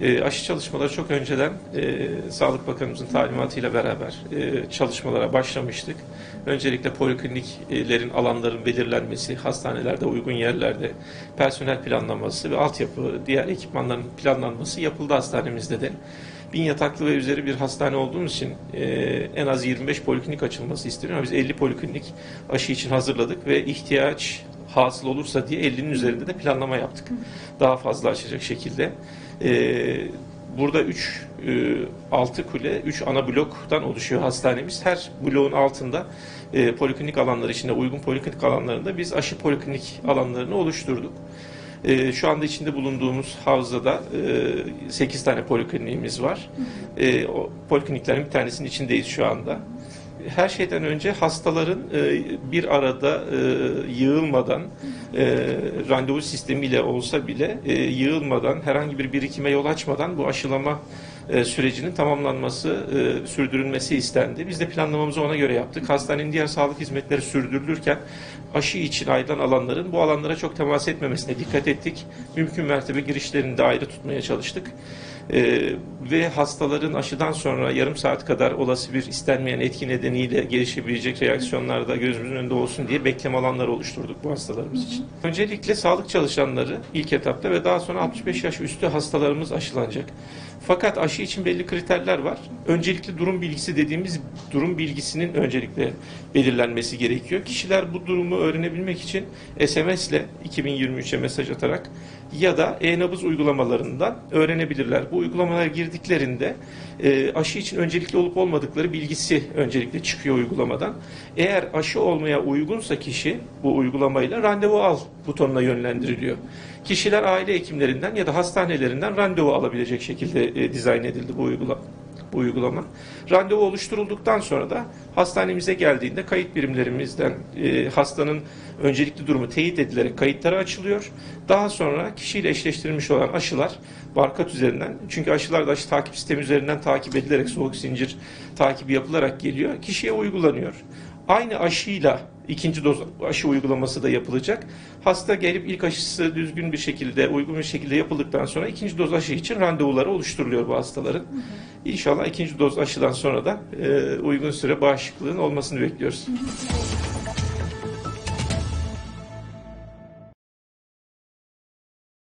E, aşı çalışmaları çok önceden e, Sağlık Bakanımızın talimatıyla beraber e, çalışmalara başlamıştık. Öncelikle polikliniklerin alanların belirlenmesi, hastanelerde uygun yerlerde personel planlaması ve altyapı, diğer ekipmanların planlanması yapıldı hastanemizde de. Bin yataklı ve üzeri bir hastane olduğumuz için e, en az 25 poliklinik açılması isteniyor. Biz 50 poliklinik aşı için hazırladık ve ihtiyaç hasıl olursa diye 50'nin üzerinde de planlama yaptık. Daha fazla açacak şekilde. Ee, burada 3 6 kule, 3 ana bloktan oluşuyor hastanemiz. Her bloğun altında e, poliklinik alanları içinde uygun poliklinik alanlarında biz aşı poliklinik alanlarını oluşturduk. E, şu anda içinde bulunduğumuz havzada e, 8 tane polikliniğimiz var. E, o polikliniklerin bir tanesinin içindeyiz şu anda her şeyden önce hastaların e, bir arada e, yığılmadan e, randevu sistemiyle olsa bile e, yığılmadan herhangi bir birikime yol açmadan bu aşılama e, sürecinin tamamlanması, e, sürdürülmesi istendi. Biz de planlamamızı ona göre yaptık. Hastanenin diğer sağlık hizmetleri sürdürülürken aşı için ayrılan alanların bu alanlara çok temas etmemesine dikkat ettik. Mümkün mertebe girişlerini de ayrı tutmaya çalıştık. Ee, ve hastaların aşıdan sonra yarım saat kadar olası bir istenmeyen etki nedeniyle gelişebilecek reaksiyonlar da gözümüzün önünde olsun diye bekleme alanları oluşturduk bu hastalarımız için. Öncelikle sağlık çalışanları ilk etapta ve daha sonra 65 yaş üstü hastalarımız aşılanacak. Fakat aşı için belli kriterler var. Öncelikli durum bilgisi dediğimiz durum bilgisinin öncelikle belirlenmesi gerekiyor. Kişiler bu durumu öğrenebilmek için SMS ile 2023'e mesaj atarak ya da e-nabız uygulamalarından öğrenebilirler. Bu uygulamalara girdiklerinde e, aşı için öncelikli olup olmadıkları bilgisi öncelikle çıkıyor uygulamadan. Eğer aşı olmaya uygunsa kişi bu uygulamayla randevu al butonuna yönlendiriliyor. Kişiler aile hekimlerinden ya da hastanelerinden randevu alabilecek şekilde e, dizayn edildi bu uygulama bu uygulama. Randevu oluşturulduktan sonra da hastanemize geldiğinde kayıt birimlerimizden e, hastanın öncelikli durumu teyit edilerek kayıtları açılıyor. Daha sonra kişiyle eşleştirilmiş olan aşılar barkod üzerinden çünkü aşılar da aşı takip sistemi üzerinden takip edilerek soğuk zincir takibi yapılarak geliyor. Kişiye uygulanıyor. Aynı aşıyla ikinci doz aşı uygulaması da yapılacak. Hasta gelip ilk aşısı düzgün bir şekilde, uygun bir şekilde yapıldıktan sonra ikinci doz aşı için randevuları oluşturuluyor bu hastaların. İnşallah ikinci doz aşıdan sonra da e, uygun süre bağışıklığın olmasını bekliyoruz.